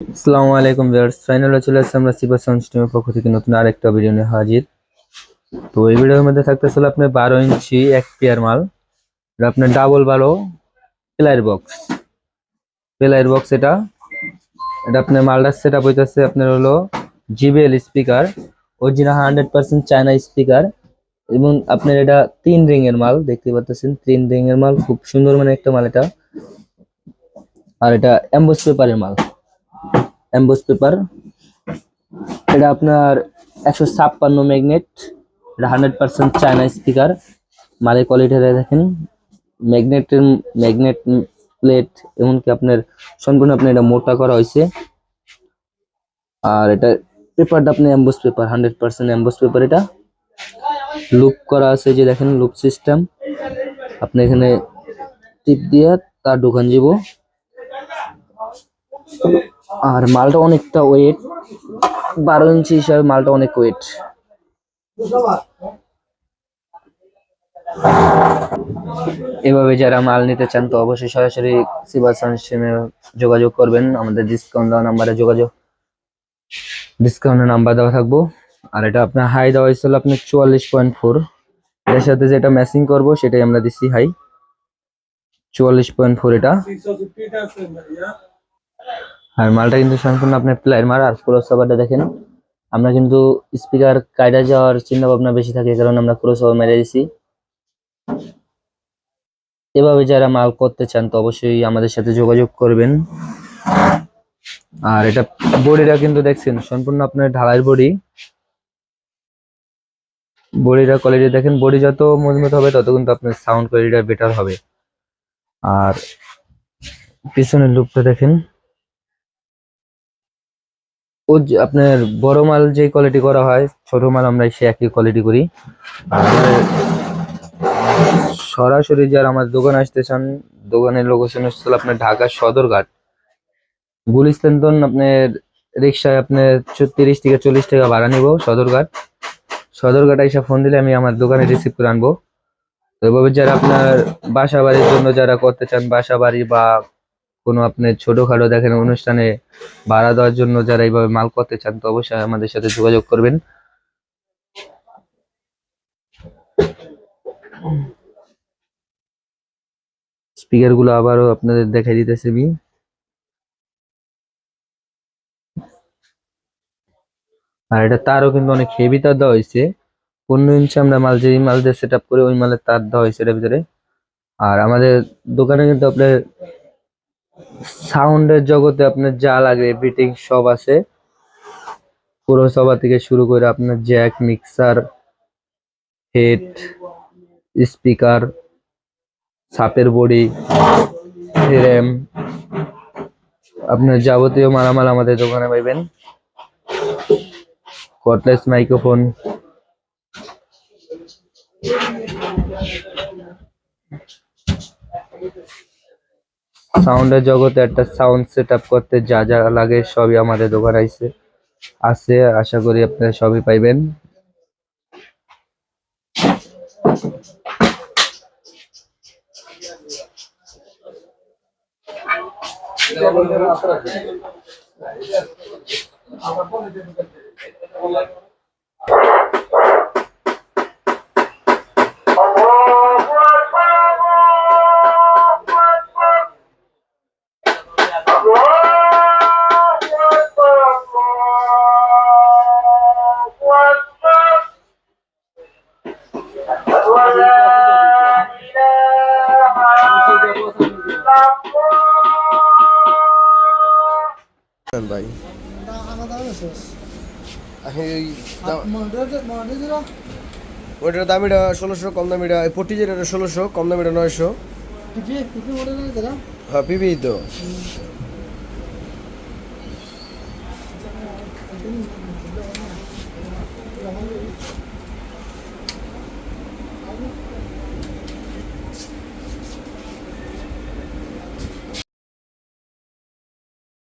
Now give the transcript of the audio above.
আসসালামু আলাইকুম ভিউয়ার্স ফাইনালে চলে আসছে আমরা সিবা সাউন্ড সিস্টেমের পক্ষ থেকে নতুন আরেকটা ভিডিও নিয়ে হাজির। তো এই ভিডিওর মধ্যে থাকতেছিল আপনার বারো ইঞ্চি এক পেয়ার মাল এটা আপনার ডাবল বারো প্লাইয়ের বক্স প্লাইয়ের বক্স এটা এটা আপনার মালটার সেট আপ হইতেছে আপনার হলো JBL speaker original hundred percent China speaker এবং আপনার এটা তিন রিং এর মাল, দেখতে পাচ্ছেন, তিন রিং এর মাল, খুব সুন্দর মানে একটা মাল এটা। আর এটা এম্বোস পেপারের মাল। Emboss paper. এটা আপনার একশো ছাপ্পান্ন ম্যাগনেট, এটা হান্ড্রেড পার্সেন্ট চায়না স্পিকার, মালের কোয়ালিটিটা দেখেন। ম্যাগনেটের, ম্যাগনেট প্লেট, এমনকি আপনার সম্পূর্ণ আপনার এটা মোটা করা হয়েছে। আর এটা পেপারটা আপনি emboss paper, hundred percent emboss paper এটা। লুপ করা আছে যে দেখেন, লুপ সিস্টেম। আপনি এখানে টিপ দিয়ে তার দোকান যাব আর মালটা অনেকটা ওয়েট বারো ইঞ্চি হিসাবে মালটা অনেক ওয়েট এভাবে যারা মাল নিতে চান তো অবশ্যই সরাসরি সিবা সিস্টেমে যোগাযোগ করবেন। আমাদের ডিসকাউন্ট দেওয়া নাম্বারে যোগাযোগ। ডিসকাউন্টের নাম্বার দেওয়া থাকব। আর এটা আপনার হাই দেওয়া হয়েছিল আপনার চুয়াল্লিশ পয়েন্ট ফোর এর সাথে যেটা ম্যাচিং করব সেটাই আমরা দিচ্ছি হাই চুয়াল্লিশ পয়েন্ট ফোর এটা। আর মালটা কিন্তু সম্পূর্ণ আপনার প্লাইয়ের মার। আর ক্রস ওভারটা দেখেন। আমরা কিন্তু স্পিকার কায়দা যাওয়ার চিন্তা ভাবনা বেশি থাকে, কারণ আমরা ক্রস ওভার মেরে দিছি। এভাবে যারা মাল করতে চান, তো অবশ্যই আমাদের সাথে যোগাযোগ করবেন। আর এটা বডিটা কিন্তু দেখছেন, সম্পূর্ণ আপনার ঢালাই বডি। বডিটা কোয়ালিটি দেখেন, বডি যত মজবুত হবে, তত কিন্তু আপনার সাউন্ড কোয়ালিটিটা বেটার হবে। আর পিছনের লুকটা দেখেন। ও আপনার বড় মাল যে কোয়ালিটি করা হয়, ছোট মাল আমরা সে একই কোয়ালিটি করি। সরাসরি যারা আমার দোকান আসতে চান, দোকানের লোকেশন হচ্ছে আপনার ঢাকা সদরঘাট। গুলিস্তান আপনার রিক্সায় আপনার তিরিশ থেকে চল্লিশ টাকা ভাড়া নিব সদরঘাট। সদরঘাট এসে ফোন দিলে আমি আমার দোকানে রিসিভ করে আনব। তো এভাবে যারা আপনার বাসা বাড়ির জন্য যারা করতে চান বাসা বাড়ি বা কোনো আপনার ছোটখাটো দেখেন অনুষ্ঠানে ভাড়া দেওয়ার জন্য যারা এইভাবে মাল করতে চান, তো অবশ্যই আমাদের সাথে যোগাযোগ করবেন। স্পিকারগুলো আবারও আপনাদের দেখাই দিতেছি আমি। আর এটা তারও কিন্তু অনেক হেভি তার দেওয়া হয়েছে। পনেরো ইঞ্চি আমরা মাল যে মাল দিয়ে সেট করে, ওই মালের তার দেওয়া হয়েছে এটার ভিতরে। আর আমাদের দোকানে কিন্তু আপনার সাউন্ডের জগতে আপনার যা লাগে এভরিথিং সব আছে। পুরো সভা থেকে শুরু করে আপনার জ্যাক মিক্সার হেড স্পিকার সাপের বডি র্যাম আপনার যাবতীয় মালামাল আমাদের দোকানে পাইবেন। কটলেস মাইক্রোফোন সাউন্ডের জগতে একটা সাউন্ড সেট করতে যা যা লাগে সবই আমাদের দোকান আইছে। আছে, আশা করি আপনারা সবই পাইবেন। ভাই। ওইটার দামিটা ষোলোশো কম দামিটা পটি যেটা ষোলোশো কম দামিটা নয়শো। পিপি পিপি হ্যাঁ পিবি তো।